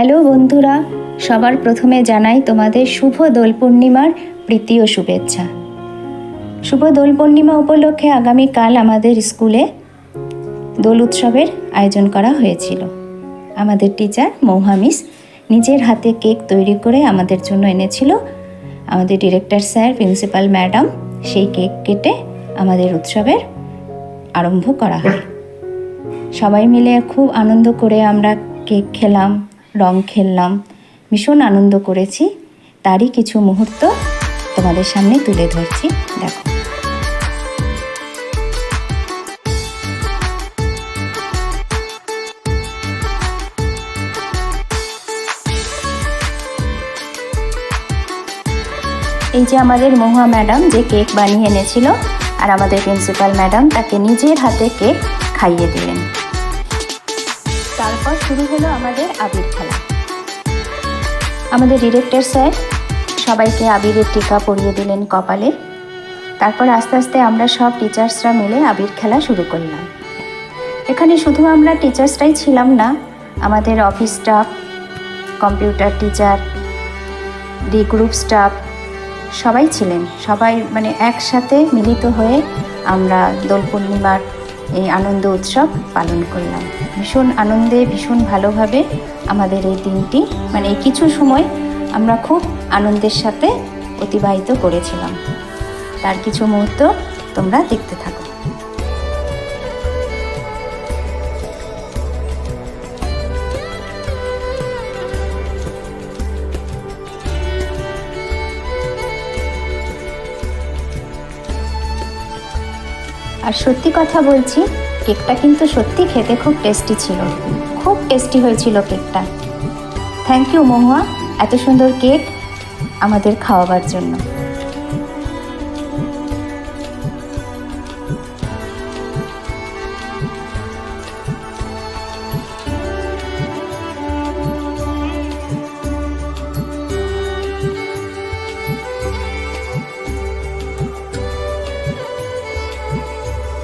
Hello বন্ধুরা, সবার প্রথমে জানাই তোমাদের শুভ দোল পূর্ণিমার প্রীতি ও শুভেচ্ছা। শুভ দোল পূর্ণিমা উপলক্ষে আগামীকাল আমাদের স্কুলে দোল উৎসবের আয়োজন করা হয়েছিল। আমাদের টিচার মৌহামিস নিজের হাতে কেক তৈরি করে আমাদের জন্য এনেছিল। আমাদের ডিরেক্টর স্যার প্রিন্সিপাল ম্যাডাম সেই কেক কেটে আমাদের উৎসবের আরম্ভ করা হয়। সবাই মিলে খুব আনন্দ করে আমরা কেক খেলাম। রং খেললাম। ভীষণ আনন্দ করেছি। তারই কিছু মুহূর্ত তোমাদের সামনে তুলে ধরছি। দেখো। এই যে আমাদের মহুয়া ম্যাডাম, যে কেক বানিয়ে এনেছিল, আর আমাদের প্রিন্সিপাল ম্যাডাম তাকে নিজের হাতে কেক খাইয়ে দিলেন। তারপর শুরু হলো আমাদের আবির খেলা। আমাদের ডিরেক্টর স্যার সবাইকে আবিরের টিকা পরিয়ে দিলেন কপালে। তারপর আস্তে আস্তে আমরা সব টিচার্সরা মিলে আবির খেলা শুরু করলাম। এখানে শুধু আমরা টিচার্সরাই ছিলাম না, আমাদের office staff, computer teacher, D group staff সবাই ছিলেন। সবাই মানে একসাথে মিলিত হয়ে আমরা দোল পূর্ণিমার এই আনন্দ উৎসব পালন করলাম। ভীষণ আনন্দে, ভীষণ ভালোভাবে আমাদের এই দিনটি মানে এই কিছু সময় আমরা খুব আনন্দের সাথে অতিবাহিত করেছিলাম। তার কিছু মুহূর্ত তোমরা দেখতে থাকো। আর সত্যি কথা বলছি, কেকটা কিন্তু সত্যি খেতে খুব টেস্টি ছিল। খুব টেস্টি হয়েছিল কেকটা। থ্যাংক ইউ মহুয়া, এত সুন্দর কেক আমাদের খাওয়াবার জন্য।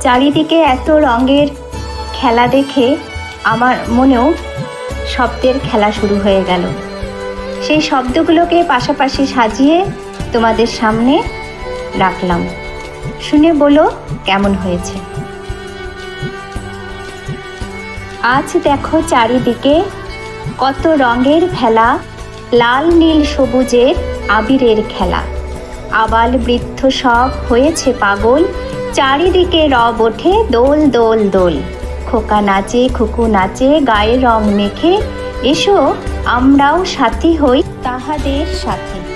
চারিদিকে এত রঙের খেলা দেখে আমার মনেও শব্দের খেলা শুরু হয়ে গেল। সেই শব্দগুলোকে পাশাপাশি সাজিয়ে তোমাদের সামনে রাখলাম। শুনে বলো কেমন হয়েছে। আজ দেখো চারিদিকে কত রঙের খেলা, লাল, নীল, সবুজের আবিরের খেলা। আবাল বৃদ্ধ সব হয়েছে পাগল চারিদিকে রব ওঠে দোল দোল দোল। খোকা নাচে, খুকু নাচে গায়ে রং মেখে, এসো, আমরাও সাথী হই তাহাদের সাথে।